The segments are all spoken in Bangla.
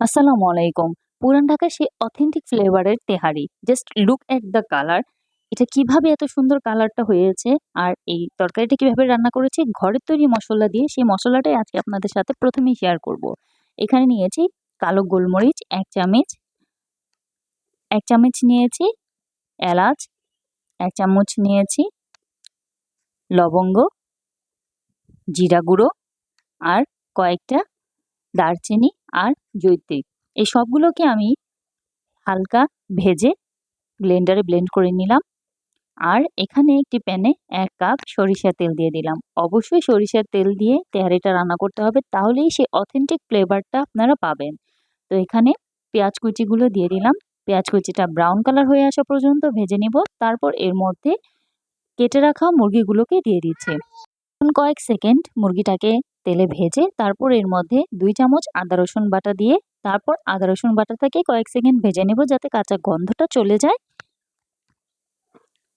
আসসালামু আলাইকুম পুরান ঢাকার সেই অথেন্টিক ফ্লেভারের tehari just look at the colour এটা কীভাবে এত সুন্দর কালারটা হয়েছে আর এই তরকারিটা কীভাবে রান্না করেছি ঘরের তৈরি মশলা দিয়ে সেই মশলাটাই আজকে আপনাদের সাথে প্রথমেই শেয়ার করব। এখানে নিয়েছি কালো গোলমরিচ, এক চামচ এক চামচ নিয়েছি এলাচ, এক চামচ নিয়েছি লবঙ্গ, জিরা গুঁড়ো আর কয়েকটা দারচিনি আর জৈত্রী এই সবগুলোকে আমি হালকা ভেজে ব্লেন্ডারে ব্লেন্ড করে নিলাম। আর এখানে একটি প্যানে এক কাপ সরিষার তেল দিয়ে দিলাম। অবশ্যই সরিষার তেল দিয়ে তেহারিটা রান্না করতে হবে, তাহলেই সেই অথেন্টিক ফ্লেভারটা আপনারা পাবেন। তো এখানে পেঁয়াজ কুচিগুলো দিয়ে দিলাম। পেঁয়াজ কুচিটা ব্রাউন কালার হয়ে আসা পর্যন্ত ভেজে নিব। তারপর এর মধ্যে কেটে রাখা মুরগিগুলোকে দিয়ে দিচ্ছে। কয়েক সেকেন্ড মুরগিটাকে তেলে ভেজে তারপর এর মধ্যে দুই চামচ আদা, রসুন বাটা দিয়ে তারপর আদা, রসুন বাটাটাকে কয়েক সেকেন্ড ভেজে নেব যাতে কাঁচা গন্ধটা চলে যায়।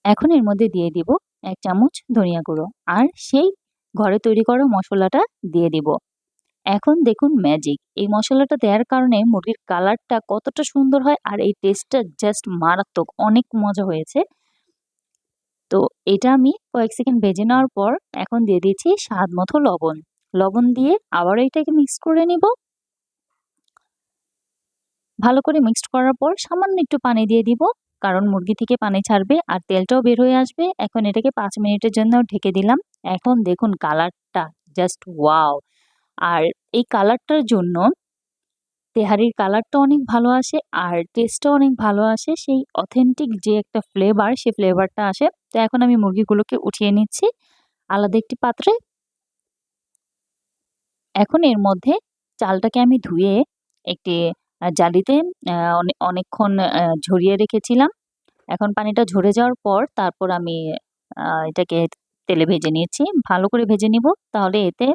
এখন এর মধ্যে দিয়ে দিব এক চামচ ধনিয়া গুঁড়ো আর সেই ঘরে তৈরি করা মশলাটা দিয়ে দিব। এখন দেখুন ম্যাজিক এই মশলাটা দেওয়ার কারণে মুরগির কালারটা কতটা সুন্দর হয় আর এই টেস্টটা জাস্ট মারাত্মক, অনেক মজা হয়েছে। তো এটা আমি কয়েক সেকেন্ড ভেজে নেওয়ার পর এখন দিয়ে দিচ্ছি স্বাদ মতো লবণ। লবণ দিয়ে আবার এটাকে মিক্স করে নিব। ভালো করে মিক্সড করার পর সামান্য একটু পানি দিয়ে দিব, কারণ মুরগি থেকে পানি ছাড়বে আর তেলটাও বের হয়ে আসবে। এখন এটাকে পাঁচ মিনিটের জন্য ঢেকে দিলাম। এখন দেখুন কালারটা জাস্ট ওয়াও আর এই কালারটার জন্য তেহারির কালারটা অনেক ভালো আসে আর টেস্টটাও অনেক ভালো আসে। সেই অথেন্টিক যে একটা ফ্লেভার সেই ফ্লেভারটা আসে। তো এখন আমি মুরগিগুলোকে উঠিয়ে নিচ্ছি। আলাদা একটি পাত্রে এখন এর মধ্যে চালটাকে আমি ধুয়ে একটি জালিতে অনেকক্ষণ ঝরিয়ে রেখেছিলাম। এখন পানিটা ঝরে যাওয়ার পর তারপর আমি এটাকে তেলে ভেজে নিয়েছি। ভালো করে ভেজে নিব, তাহলে এতে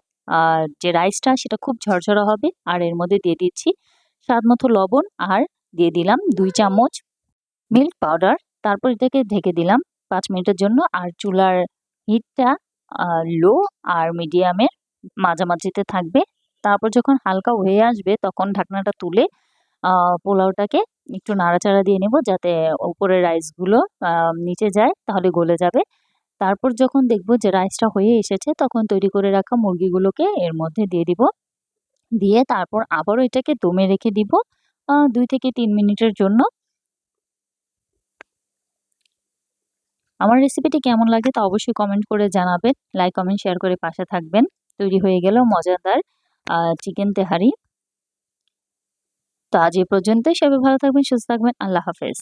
যে রাইসটা সেটা খুব ঝরঝরা হবে। আর এর মধ্যে দিয়ে দিচ্ছি স্বাদ মতো লবণ আর দিয়ে দিলাম দুই চামচ মিল্ক পাউডার। তারপর এটাকে ঢেকে দিলাম পাঁচ মিনিটের জন্য। আর চুলার হিটটা লো আর মিডিয়ামের মাঝামাঝিতে থাকবে। তারপর যখন হালকা হয়ে আসবে তখন ঢাকনাটা তুলে পোলাওটাকে একটু নাড়াচাড়া দিয়ে নেব যাতে উপরের রাইসগুলো নিচে যায় তাহলে গলে যাবে। তারপর যখন দেখব যে রাইসটা হয়ে এসেছে তখন তৈরি করে রাখা মুরগিগুলোকে এর মধ্যে দিয়ে দিব। দিয়ে তারপর আবারও এটাকে দমে রেখে দিব দুই থেকে তিন মিনিটের জন্য। আমার রেসিপিটি কেমন লাগে তা অবশ্যই কমেন্ট করে জানাবেন লাইক কমেন্ট শেয়ার করে পাশে থাকবেন। তৈরি হয়ে গেল মজাদার চিকেন তেহারি। তো আজ এ পর্যন্তই। সবাই ভালো থাকবেন, সুস্থ থাকবেন। আল্লাহ হাফেজ।